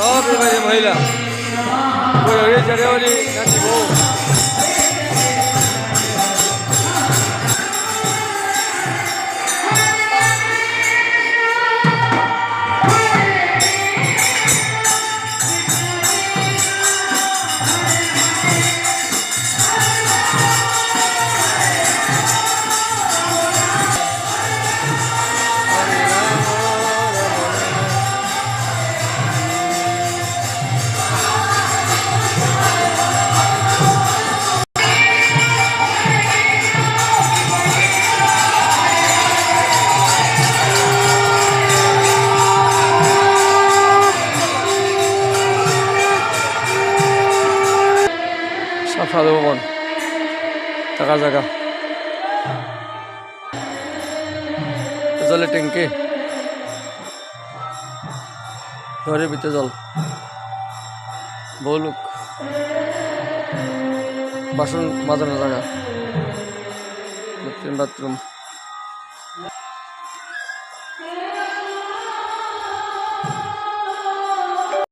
સૌ બીમારી મહિલા. કોઈ અડી ચડ્યો નથી બહુ ভবন থাকার জায়গা। জলের ট্যাঙ্কি ঘরের ভিতরে জল। বলুক। বাসন মাজানোর জায়গা। Latrine bathroom